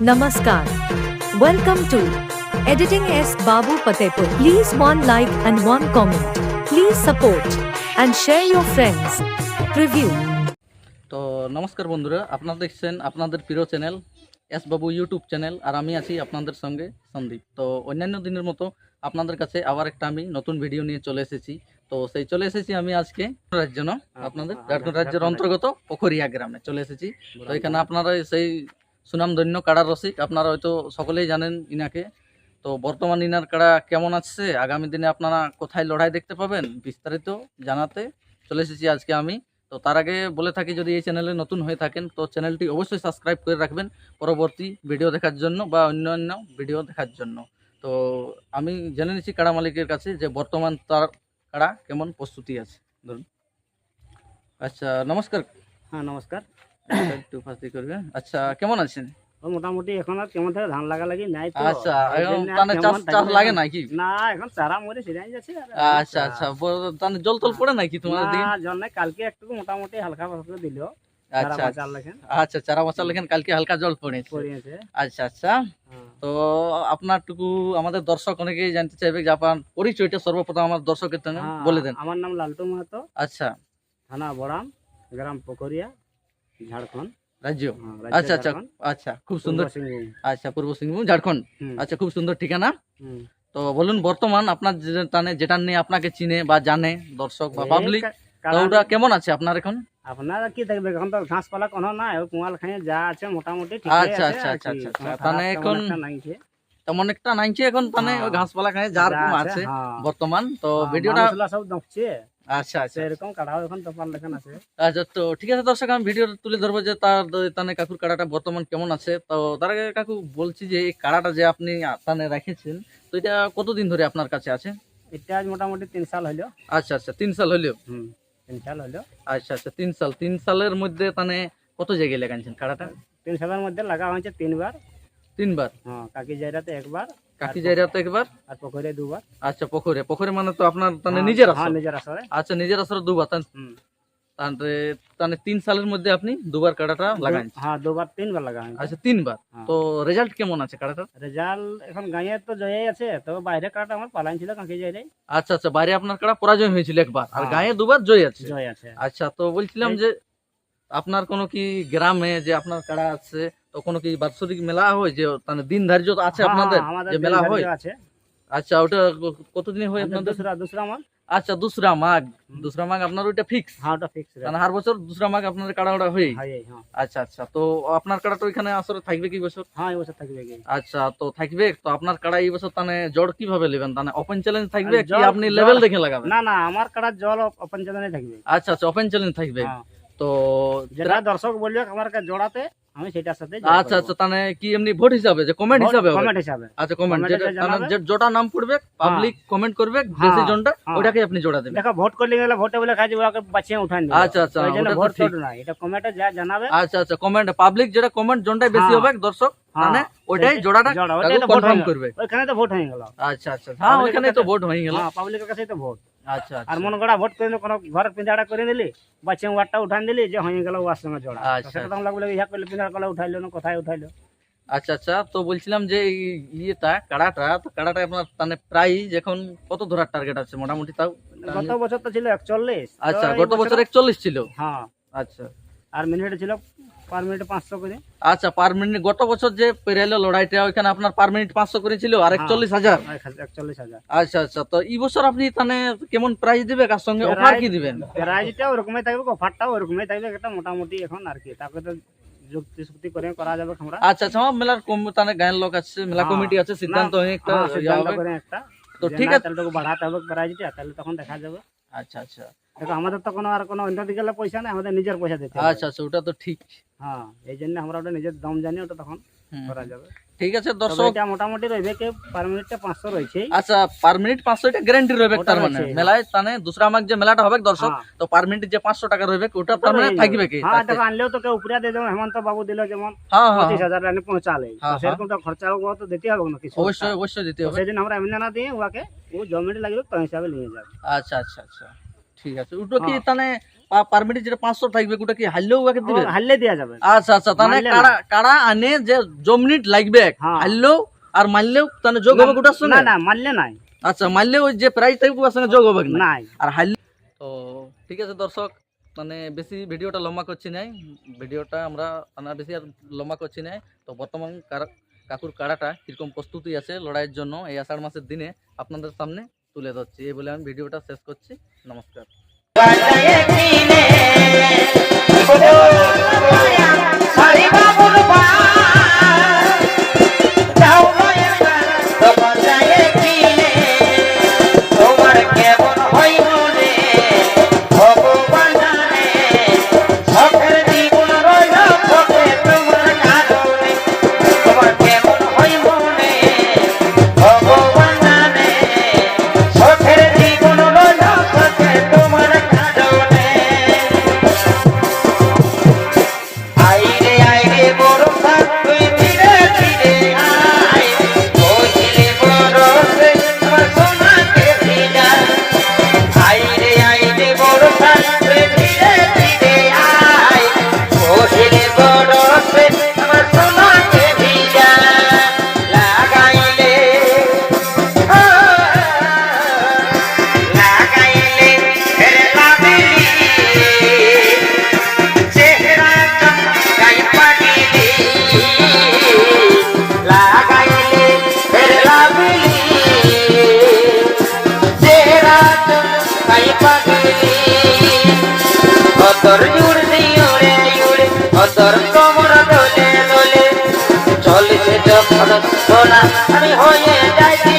Namaskar. Welcome to Editing S. Babu Patepur. Please one like and one comment. Please support and share your friends. Preview. তো নমস্কার বন্ধুরা আপনারা দেখছেন আপনাদের প্রিয় channel S Babu YouTube channel আর আমি আছি আপনাদের সঙ্গে সন্দীপ তো অন্যান্য দিনের মতো আপনাদের কাছে আবার একটা আমি নতুন ভিডিও নিয়ে চলে এসেছি তো সেই চলে এসেছি আমি আজকে রাজ্য না আপনাদের ঝাড়খণ্ড রাজ্যের অন্তর্গত পোখরিয়া গ্রামে চলে এসেছি তো এখানে আপনারা সেই সুনামধন্য কাড়া রসিক। আপনারা হয়তো সকলেই জানেন ইনাকে। তো বর্তমান ইনার কাড়া কেমন আছে আগামী দিনে আপনারা কোথায় লড়াই দেখতে পাবেন? বিস্তারিত জানাতে চলে এসেছি আজকে আমি। তো তার আগে বলে থাকি, যদি এই চ্যানেলে নতুন হয়ে থাকেন, তো চ্যানেলটি অবশ্যই সাবস্ক্রাইব করে রাখবেন পরবর্তী ভিডিও দেখার জন্য বা অন্যান্য ভিডিও দেখার জন্য। তো আমি জেনে নিচ্ছি কাড়া মালিকের কাছে যে বর্তমান তার কাড়া কেমন প্রস্তুতি আছে। ধরুন। আচ্ছা নমস্কার। হ্যাঁ নমস্কার। একটু ফাঁসি করবে। আচ্ছা কেমন আছেন? মোটামুটি এখন আর কেমন ধান লাগা লাগি নাই তো। আচ্ছা এখন চাষ চাষ লাগে নাকি না এখন চারা মরে সেরাই যাচ্ছে আচ্ছা আচ্ছা জল টল পড়ে নাকি তোমার দিকে? না জন্য কালকে একটু মোটামুটি হালকা পাতলা দিল। আচ্ছা আচ্ছা চারা লেখেন কালকে হালকা জল পড়েছে। আচ্ছা আচ্ছা। হ্যাঁ। তো আপনার টুকু আমাদের দর্শক অনেকেই জানতে চাইবে যে আপনার পরিচয়টা সর্বপ্রথম আমার দর্শকের হ্যাঁ, বলে দেন। আমার নাম লালটু মাহাতো। আচ্ছা। থানা বড়াম গ্রাম পোখরিয়া। ঝাড়খণ্ড। রাজ্য? আচ্ছা আচ্ছা আচ্ছা খুব সুন্দর আচ্ছা পূর্ব সিংভূম ঝাড়খণ্ড। আচ্ছা খুব সুন্দর ঠিকানা। তো বলুন বর্তমান আপনার টানে যেটা নিয়ে আপনাকে চিনে বা জানে দর্শক বা পাবলিক কা- তো কারণ ওটা কেমন আছে আপনার এখন? আপনারা কি দেখবে? এখন তো ঘাস কোনো নাই ওই কুয়াল খাই যা আছে মোটামুটি ঠিক আচ্ছা, আচ্ছা, আচ্ছা, আচ্ছা, আচ্ছা। তাহলে এখন- তেমন একটা নাইছে এখন মানে। ঘাসপালা খায় যার আছে হ্যাঁ। বর্তমান। তো হ্যাঁ, ভিডিওটা সব দেখছে আচ্ছা আচ্ছা। সেরকম কাটাও এখন পার লেখান আছে? আচ্ছা তো ঠিক আছে দর্শক আমি ভিডিও তুলে ধরবো যে তার তানে কাকুর কাড়াটা বর্তমান কেমন আছে। তো তার আগে কাকু বলছি যে এই কাড়াটা যে আপনি তানে রেখেছেন তো এটা কতদিন ধরে আপনার কাছে আছে? এটা আজ মোটামুটি তিন সাল হইল। আচ্ছা আচ্ছা তিন সাল হইলেও হুম তিন সাল হইল। আচ্ছা আচ্ছা তিন সাল। তিন সালের মধ্যে তানে কত জায়গায় লেগাইছেন কাড়াটা? তিন সালের মধ্যে লাগা হয়েছে তিনবার। তিনবার? হ্যাঁ কাকি জায়গাতে একবার। কাকি জায়গা তো একবার? আর পুকুরে দুবার। আচ্ছা পুকুরে পুকুরে মানে তো আপনার তানে হ্যাঁ, নিজের হ্যাঁ আসর? নিজের আসরে। আচ্ছা নিজের আসর দুবার তাহলে তাহলে তিন সালের মধ্যে আপনি দুবার কাড়াটা লাগাইছেন? হ্যাঁ দুবার তিনবার লাগা আচ্ছা তিনবার। হ্যাঁ। তো রেজাল্ট কেমন আছে কাড়াটা রেজাল্ট এখন গাঁয়ে তো জয়াই আছে তবে বাইরে কাটা আমার পালাইন ছিল কাকি জায়গায় আচ্ছা আচ্ছা বাইরে আপনার কাড়া পরাজয় হয়েছিল একবার আর। গায়ে দুবার জয় আছে। জয় আছে। আচ্ছা তো বলছিলাম যে আপনার কোনো কি গ্রামে যে আপনার কাড়া আছে তো কোনো কি বাৎসরিক মেলা হয় যে মানে দিন ধার্য আছে হ্যাঁ, আপনাদের হ্যাঁ, যে মেলা হয়? আছে। আচ্ছা ওটা কতদিনে হয় আপনাদের? দুসরা মাল আচ্ছা দুসরা মাঘ। দুসরা মাঘ আপনার ওইটা ফিক্স হ্যাঁ ওটা ফিক্স কারণ হার বছর দুসরা মাঘ আপনাদের কাড়া ওটা হয় হ্যাঁ। হ্যাঁ আচ্ছা আচ্ছা তো আপনার কাড়াটা ওইখানে আসলে থাকবে কি বছর? হ্যাঁ এই বছর থাকবে আচ্ছা তো থাকবে তো আপনার কাড়া এই বছর তাহলে জড় কীভাবে নেবেন? তাহলে ওপেন চ্যালেঞ্জ থাকবে কি আপনি লেভেল দেখে লাগাবেন? না না আমার কাটার জল পঞ্চায়তনে থাকবে। আচ্ছা আচ্ছা ওপেন চ্যালেঞ্জ থাকবে। হ্যাঁ। তো যেটা দর্শক বলবে আমার কাছে জোড়াতে আমি সেটার সাথে আচ্ছা আচ্ছা তাহলে কি এমনি ভোট হিসাবে যে কমেন্ট হিসাবে কমেন্ট হিসাবে আচ্ছা কমেন্ট। যে জোটা নাম পড়বে পাবলিক কমেন্ট করবে হ্যাঁ, ডিসিশনটা হ্যাঁ। ওটাকে আপনি জোড়া দেবেন দেখো ভোট করলে গেলে ভোটে বলে খাই ওকে বাঁচিয়ে উঠান দিবে। আচ্ছা, আচ্ছা, ওই জন্য ভোট না এটা কমেন্টে যা জানাবে আচ্ছা আচ্ছা কমেন্ট পাবলিক যেটা কমেন্ট জোনটাই বেশি হ্যাঁ। হবে দর্শক হ্যাঁ, মানে ওইটাই জোড়াটা কনফার্ম করবে। ওইখানে তো ভোট হয়ে গেল। আচ্ছা আচ্ছা হ্যাঁ এর তো ভোট হয়ে গেল। হ্যাঁ পাবলিকের কাছে তো ভোট আচ্ছা আর মন গড়া ভোট করে কোনো ঘরের পিঁধাড়া করে উঠান দিলি যে হয়ে গেল ওয়ার সঙ্গে জোড়া। আচ্ছা। সেটা ইহা করলে পিঁধাড়া করলে উঠাইলো না কোথায় উঠাইলো? আচ্ছা আচ্ছা তো বলছিলাম যে ইয়েটা কাড়াটা তো কাড়াটা আপনার মানে প্রাইস এখন কত ধরার টার্গেট আছে মোটামুটি তাও? গত বছর তো ছিল একচল্লিশ। আচ্ছা গত বছর একচল্লিশ ছিল। হ্যাঁ। আচ্ছা। আর মিনিট ছিল পার মিনিটে পাঁচশো করে। আচ্ছা পার মিনিট গত বছর যে পেরাইলো লড়াইটা ওইখানে আপনার পার মিনিট পাঁচশো করেছিল আর হ্যাঁ। আচ্ছা আচ্ছা তো এই বছর আপনি তাহলে কেমন প্রাইস দিবে? কার সঙ্গে অফার কি দিবেন? প্রাইজটা ওরকমই থাকবে অফারটাও ওরকমই থাকবে এটা মোটামুটি এখন আর কি। তারপরে তো যুক্তি সুক্তি করে করা যাবে আমরা আচ্ছা আচ্ছা মেলার কম গায়ের লোক আছে মেলা হ্যাঁ। কমিটি আছে সিদ্ধান্ত হয়ে একটা হ্যাঁ, সিদ্ধান্ত করে একটা। তো ঠিক আছে। তাহলে বাড়াতে হবে প্রাইজটা তাহলে তখন দেখা যাবে। আচ্ছা আচ্ছা। দেখো আমাদের তো কোনো আর কোনো অন্য দিকে পয়সা নেই আমাদের নিজের পয়সা দিতে আচ্ছা আচ্ছা ওটা তো ঠিক। হ্যাঁ এই জন্য আমরা ওটা নিজের দাম জানি ওটা তখন করা যাবে। ঠিক আছে দর্শক। এটা মোটামুটি রইবে কি পার মিনিটে পাঁচশো রয়েছে। আচ্ছা পার মিনিট পাঁচশো এটা গ্যারান্টি রইবে তার মানে। মেলায় তানে দুসরা মাঘ যে মেলাটা হবে দর্শক হ্যাঁ। তো পার মিনিট যে পাঁচশো টাকা রইবে ওটা তার মানে থাকবে কি? হ্যাঁ দেখো আনলেও তো কেউ উপরে দিয়ে যেমন হেমন্ত বাবু দিল যেমন হ্যাঁ হ্যাঁ পঁচিশ হাজার রানি পৌঁছালে। হ্যাঁ, সেরকম তো খরচা হোক তো দিতে হবে না কিছু। অবশ্যই অবশ্যই দিতে হবে। জন্য আমরা এমনি না দিয়ে ওকে ও জমিটি লাগবে তো হিসাবে নিয়ে যাবে। আচ্ছা আচ্ছা আচ্ছা। ঠিক আছে। ওটা কি হ্যাঁ। তাহলে পার মিনিট যেটা পাঁচশো থাকবে ওটা কি হারলেও ওকে দিবে হারলে দেওয়া যাবে। আচ্ছা আচ্ছা তাহলে কাড়া কাড়া আনে যে জ লাগবে হ্যাঁ। হারলেও আর মারলেও তাহলে যোগ হবে ওটার না সঙ্গে না মারলে নাই। আচ্ছা মারলে ওই যে প্রাইস থাকবে ওর সঙ্গে যোগ হবে না আর হারলে তো ঠিক আছে দর্শক মানে বেশি ভিডিওটা লম্বা করছি নাই। ভিডিওটা আমরা মানে বেশি আর লম্বা করছি নাই। তো বর্তমান কাকুর কাড়াটা কীরকম প্রস্তুতি আছে লড়াইয়ের জন্য এই আষাঢ় মাসের দিনে আপনাদের সামনে তুলে ধরছি। এই বলে আমি ভিডিওটা শেষ করছি। নমস্কার। চলছে আমি হয়ে যাইছি